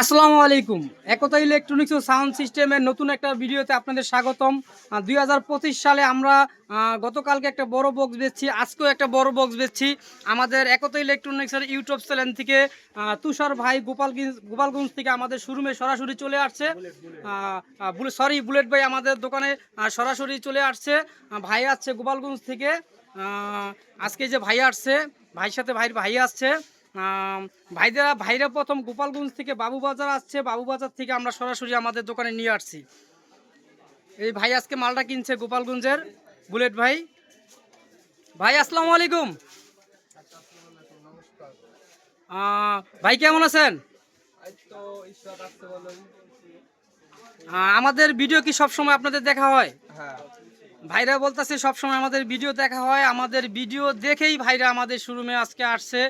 আসসালামু আলাইকুম। একতা ইলেকট্রনিক্স ও সাউন্ড সিস্টেমের নতুন একটা ভিডিওতে আপনাদের স্বাগতম। দুই হাজার পঁচিশ সালে আমরা গতকালকে একটা বড় বক্স বেচছি, আজকেও একটা বড় বক্স বেচছি। আমাদের একতা ইলেকট্রনিক্সের ইউটিউব চ্যানেল থেকে তুষার ভাই গোপালগঞ্জ গোপালগঞ্জ থেকে আমাদের শোরুমে সরাসরি চলে আসছে। সরি বুলেট ভাই আমাদের দোকানে সরাসরি চলে আসছে। ভাই আসছে গোপালগঞ্জ থেকে। আজকে যে ভাই আসছে, ভাইয়ের সাথে ভাইয়ের ভাই আসছে। ভাইরা ভাইরা প্রথম গোপালগঞ্জ থেকে বাবুবাজার আসছে। বাবুবাজার থেকে আমরা সরাসরি আমাদের দোকানে নিয়ে আসছি। এই ভাই আজকে মালটা কিনছে গোপালগঞ্জের। বুলেট ভাই। ভাই, আসসালামু আলাইকুম। ভাই, কেমন আছেন? আমাদের ভিডিও কি সব সময় আপনাদের দেখা হয়? হ্যাঁ। ভাইরা বলতেছে, সবসময় আমাদের ভিডিও দেখা হয়, আমাদের ভিডিও দেখেই ভাইরা আমাদের শোরুমে আজকে আসছে।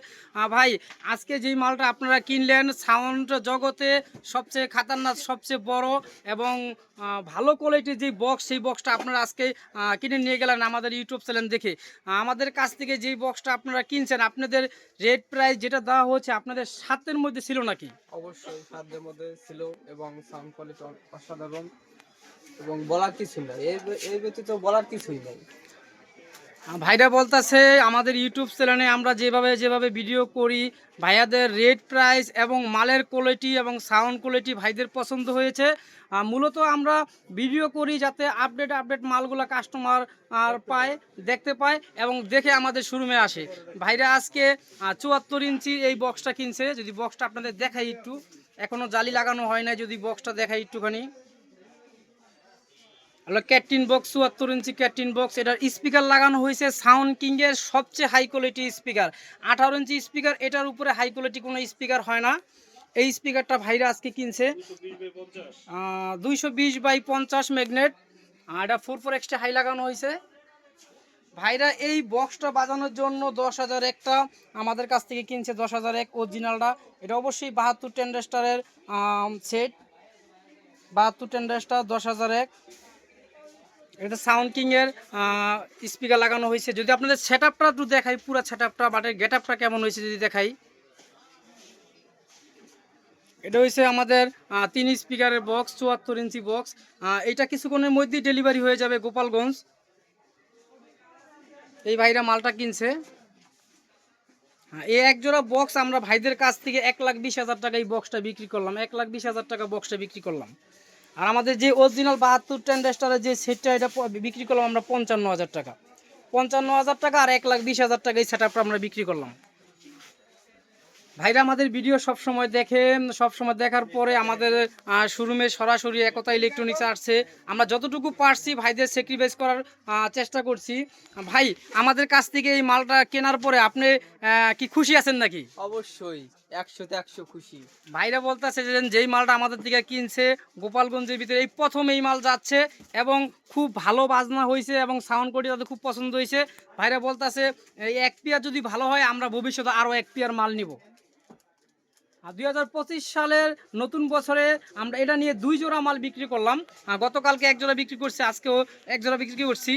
ভাই, আজকে যেই মালটা আপনারা কিনলেন সাউন্ড জগতে সবচেয়ে খাতারনাক, সবচেয়ে বড় এবং ভালো কোয়ালিটির যে বক্স সেই বক্সটা আপনারা আজকে কিনে নিয়ে গেলেন আমাদের ইউটিউব চ্যানেল দেখে। আমাদের কাছ থেকে যেই বক্সটা আপনারা কিনছেন, আপনাদের রেট প্রাইস যেটা দেওয়া হচ্ছে আপনাদের সাতের মধ্যে ছিল নাকি? অবশ্যই সাধ্যের মধ্যে ছিল এবং সাউন্ড কোয়ালিটি অসাধারণ। এবং বলার কিছু নাই। এই ব্যতীত বলার কিছুই নেই। ভাইরা বলতেছে, আমাদের ইউটিউব চ্যানেলে আমরা যেভাবে যেভাবে ভিডিও করি, ভাইয়াদের রেট প্রাইস এবং মালের কোয়ালিটি এবং সাউন্ড কোয়ালিটি ভাইদের পছন্দ হয়েছে। মূলত আমরা ভিডিও করি যাতে আপডেট আপডেট মালগুলো কাস্টমার আর পায়, দেখতে পায় এবং দেখে আমাদের শোরুমে আসে। ভাইরা আজকে চুয়াত্তর ইঞ্চি এই বক্সটা কিনছে। যদি বক্সটা আপনাদের দেখাই একটু। এখনও জালি লাগানো হয় না যদি বক্সটা দেখাই একটুখানি। ক্যাটিন বক্স, চুয়াত্তর ইঞ্চি ক্যাটিন বক্স, এটার স্পিকার লাগানো হয়েছে, সাউন্ড কিংয়ের সবচেয়ে হাই কোয়ালিটি স্পিকার। আঠারো ইঞ্চি স্পিকার, এটার উপরে হাই কোয়ালিটি কোনো স্পিকার হয় না। এই স্পিকারটা ভাইরা আজকে কিনছে। দুইশো বিশ বাই পঞ্চাশ ম্যাগনেট। আর এটা ফোর ফোর এক্সট্রা হাই লাগানো হয়েছে। ভাইরা, এই বক্সটা বাজানোর জন্য দশ হাজার একটা আমাদের কাছ থেকে কিনছে দশ হাজার এক অরিজিনালটা এটা অবশ্যই বাহাত্তর টেন্ডেস্টারের সেট বাহাত্তর টেন্ডেস্টার দশ হাজার এক। এটা সাউন্ড কিং এর স্পিকার লাগানো হয়েছে। যদি আপনাদের সেট আপটা একটু দেখাই পুরো সেট আপটা বাটের গেট আপটা কেমন হয়েছে যদি দেখাই। এটা হয়েছে আমাদের তিন স্পিকারের বক্স চুয়াত্তর ইঞ্চি বক্স এটা কিছুক্ষণের মধ্যেই ডেলিভারি হয়ে যাবে গোপালগঞ্জ। এই ভাইরা মালটা কিনছে। হ্যাঁ, এই এক জোড়া বক্স আমরা ভাইদের কাছ থেকে এক লাখ বিশ হাজার টাকা এই বক্সটা বিক্রি করলাম। এক লাখ বিশ হাজার টাকা বক্সটা বিক্রি করলাম। আর আমাদের যে অরিজিনাল বাহাত্তর টেন্ডেস্টারের যে সেটটা এটা বিক্রি করলাম আমরা পঞ্চান্ন হাজার টাকা। পঞ্চান্ন হাজার টাকা আর এক লাখ বিশ হাজার টাকা এই সেট আমরা বিক্রি করলাম। ভাইরা, আমাদের ভিডিও সব সময় দেখে সব সময় দেখার পরে আমাদের শোরুমে সরাসরি একতা ইলেকট্রনিক্স আসছে। আমরা যতটুকু পারছি ভাইদের স্যাক্রিফাইস করার চেষ্টা করছি। ভাই, আমাদের কাছ থেকে এই মালটা কেনার পরে আপনি কি খুশি আছেন নাকি? অবশ্যই। একশোতে একশো খুশি। ভাইরা বলতেছে যে যেই মালটা আমাদের দিকে কিনছে, গোপালগঞ্জের ভিতরে এই প্রথম এই মাল যাচ্ছে এবং খুব ভালো বাজনা হয়েছে এবং সাউন্ড কোয়ালিটি তাদের খুব পছন্দ হয়েছে। ভাইরা বলতেছে, এই এক পেয়ার যদি ভালো হয়, আমরা ভবিষ্যতে আরও এক পেয়ার মাল নিব। দুই হাজার পঁচিশ সালের নতুন বছরে আমরা এটা নিয়ে দুই জোড়া মাল বিক্রি করলাম। গতকালকে এক জোড়া বিক্রি করছি, আজকেও এক জোড়া বিক্রি করছি।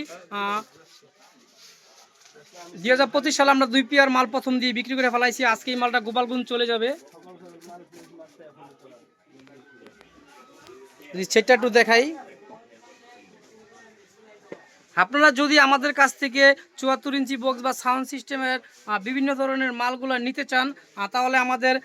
দুই হাজার পঁচিশ সালে আমরা দুই পেয়ার মাল প্রথম দিয়ে বিক্রি করে ফেলাইছি। আজকে এই মালটা গোপালগঞ্জ চলে যাবে। সেটা একটু দেখাই। আপনারা যদি আমাদের কাছ থেকে চুয়াত্তর ইঞ্চি বক্স বা সাউন্ড সিস্টেমের বিভিন্ন ধরনের মালগুলো নিতে চান তাহলে আমাদের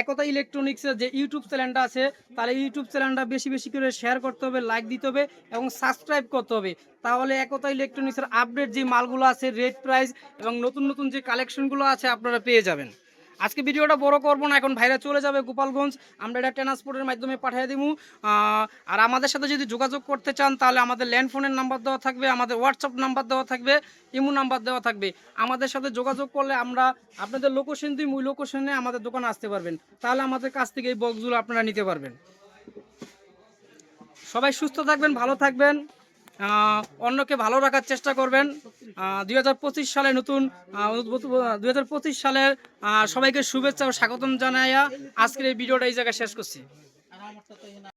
একতা ইলেকট্রনিক্সের যে ইউটিউব চ্যানেলটা আছে, তাহলে ইউটিউব চ্যানেলটা বেশি বেশি করে শেয়ার করতে হবে লাইক দিতে হবে এবং সাবস্ক্রাইব করতে হবে। তাহলে একতা ইলেকট্রনিক্সের আপডেট যে মালগুলো আছে রেট প্রাইস এবং নতুন নতুন যে কালেকশনগুলো আছে, আপনারা পেয়ে যাবেন। আজকে ভিডিওটা বড় করব না, এখন ভাইরা চলে যাবে গোপালগঞ্জ। আমরা এটা ট্রান্সপোর্টের মাধ্যমে পাঠিয়ে দিব আর আমাদের সাথে যদি যোগাযোগ করতে চান, তাহলে আমাদের ল্যান্ড ফোনের নাম্বার দেওয়া থাকবে, আমাদের হোয়াটসঅ্যাপ নাম্বার দেওয়া থাকবে, ইমো নাম্বার দেওয়া থাকবে। আমাদের সাথে যোগাযোগ করলে আমরা আপনাদের লোকেশন দিই ওই লোকেশনে আমাদের দোকানে আসতে পারবেন। তাহলে আমাদের কাছ থেকে এই বক্সগুলো আপনারা নিতে পারবেন। সবাই সুস্থ থাকবেন, ভালো থাকবেন। অন্যকে ভালো রাখার চেষ্টা করবেন। দুই হাজার পঁচিশ সালে নতুন দুই হাজার পঁচিশ সালের সবাইকে শুভেচ্ছা ও স্বাগতম জানাইয়া আজকের এই ভিডিওটা এই জায়গায় শেষ করছি।